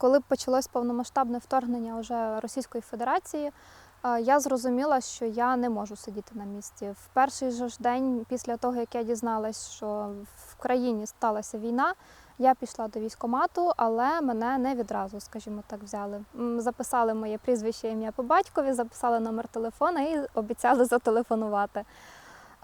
Коли почалось повномасштабне вторгнення вже Російської Федерації, е, я зрозуміла, що я не можу сидіти на місці. В перший же ж день після того, як я дізналась, що в країні сталася війна, я пішла до військкомату, але мене не відразу, скажімо так, взяли. Записали моє прізвище, ім'я по батькові, записали номер телефона і обіцяли зателефонувати.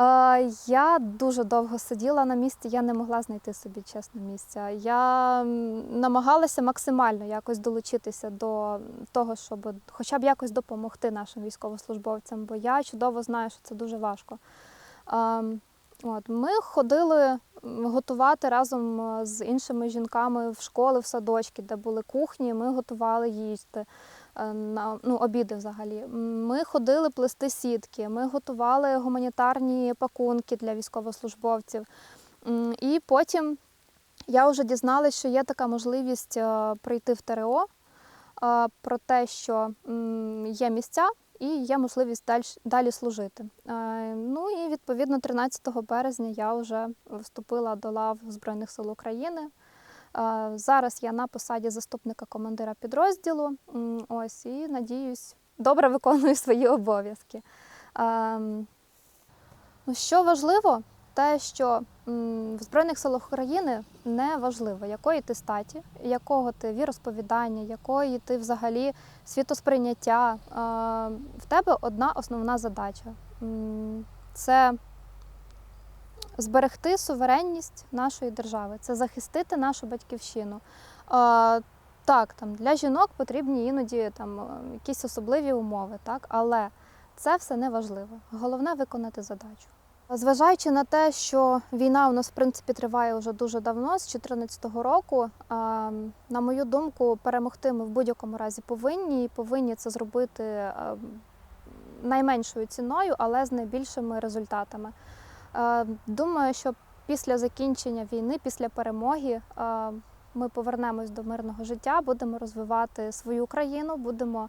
Е, Я дуже довго сиділа на місці, я не могла знайти собі чесно місця. Я намагалася максимально якось долучитися до того, щоб хоча б якось допомогти нашим військовослужбовцям, бо я чудово знаю, що це дуже важко. От, ми ходили готувати разом е, з іншими жінками в школи, в садочки, де були кухні. Ми готували їсти е, на ну, обіди взагалі. Ми ходили плести сітки, ми готували гуманітарні пакунки для військовослужбовців. І потім я вже дізналася, що є така можливість е, прийти в ТРО про те, що є місця і є можливість далі, далі служити. Е, Ну і відповідно 13 березня я вже вступила до лав Збройних сил України. Е, Зараз я на посаді заступника командира підрозділу. Ось і надіюсь, добре виконую свої обов'язки. Ем, Ну, що важливо, те, що в Збройних силах України не важливо, якої ти статі, якого ти віросповідання, якої ти взагалі світосприйняття. В тебе одна основна задача це зберегти суверенність нашої держави, це захистити нашу батьківщину. Так, там для жінок потрібні іноді там якісь особливі умови, так, але це все не важливо. Головне виконати задачу. Зважаючи на те, що війна у нас в принципі триває вже дуже давно, з 2014 року, на мою думку, перемогти ми в будь-якому разі повинні і повинні це зробити найменшою ціною, але з найбільшими результатами. Думаю, що після закінчення війни, після перемоги, ми повернемось до мирного життя, будемо розвивати свою країну, будемо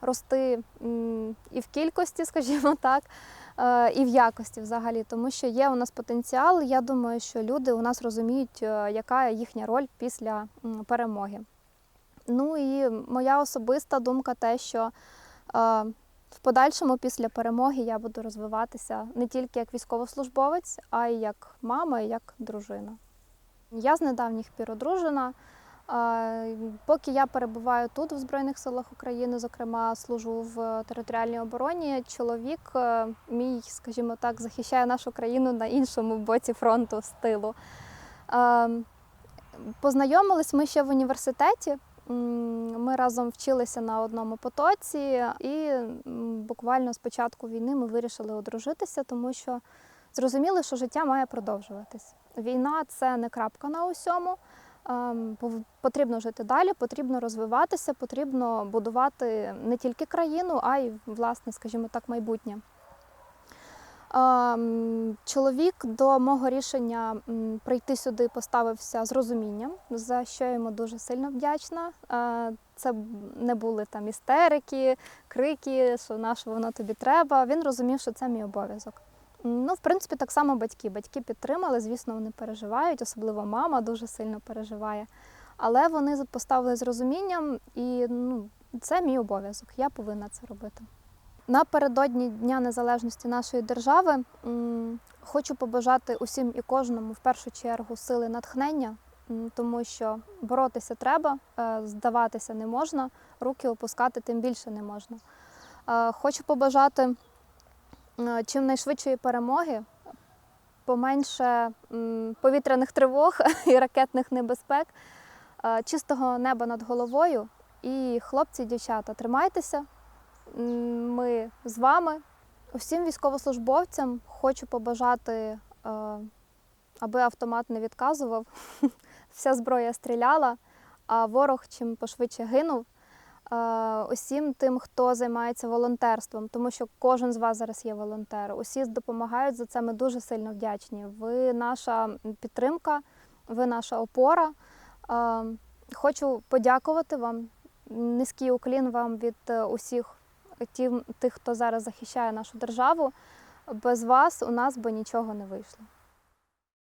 рости і в кількості, скажімо так, і в якості взагалі, тому що є у нас потенціал. Я думаю, що люди у нас розуміють, е, яка їхня роль після перемоги. Ну і моя особиста думка те, що е, в подальшому після перемоги я буду розвиватися не тільки як військовослужбовець, а й як мама, і як дружина. Я з недавніх пір одружена. Поки я перебуваю тут, в Збройних силах України, зокрема, служу в територіальній обороні, чоловік е, мій, скажімо так, захищає нашу країну на іншому боці фронту з тилу. Е, Познайомились ми ще в університеті. Ми разом вчилися на одному потоці, і буквально з початку війни ми вирішили одружитися, тому що зрозуміли, що життя має продовжуватись. Війна це не крапка на усьому. Ем, Потрібно жити далі, потрібно розвиватися, потрібно будувати не тільки країну, а й, власне, скажімо так, майбутнє. Ем, Чоловік до мого рішення прийти сюди поставився з розумінням, за що я йому дуже сильно вдячна. Е, Це не були там істерики, крики, що на що воно тобі треба. Він розумів, що це мій обов'язок. Ну, в принципі, так само батьки. Батьки підтримали, звісно, вони переживають, особливо мама дуже сильно переживає. Але вони поставили з розумінням, і ну, це мій обов'язок. Я повинна це робити. Напередодні Дня Незалежності нашої держави хочу побажати усім і кожному в першу чергу сили натхнення, тому що боротися треба, е, здаватися не можна, руки опускати тим більше не можна. Е, Хочу побажати чим найшвидшої перемоги, поменше повітряних тривог і ракетних небезпек, е, чистого неба над головою. І хлопці, дівчата, тримайтеся. Ми з вами. Усім військовослужбовцям хочу побажати, е, аби автомат не відказував. Вся зброя стріляла, а ворог чим пошвидше гинув. Е, Усім тим, хто займається волонтерством, тому що кожен з вас зараз є волонтер. Усі допомагають за це. Ми дуже сильно вдячні. Ви наша підтримка, ви наша опора. Е, Хочу подякувати вам. Низький уклін вам від е, усіх тих, хто зараз захищає нашу державу. Без вас у нас би нічого не вийшло.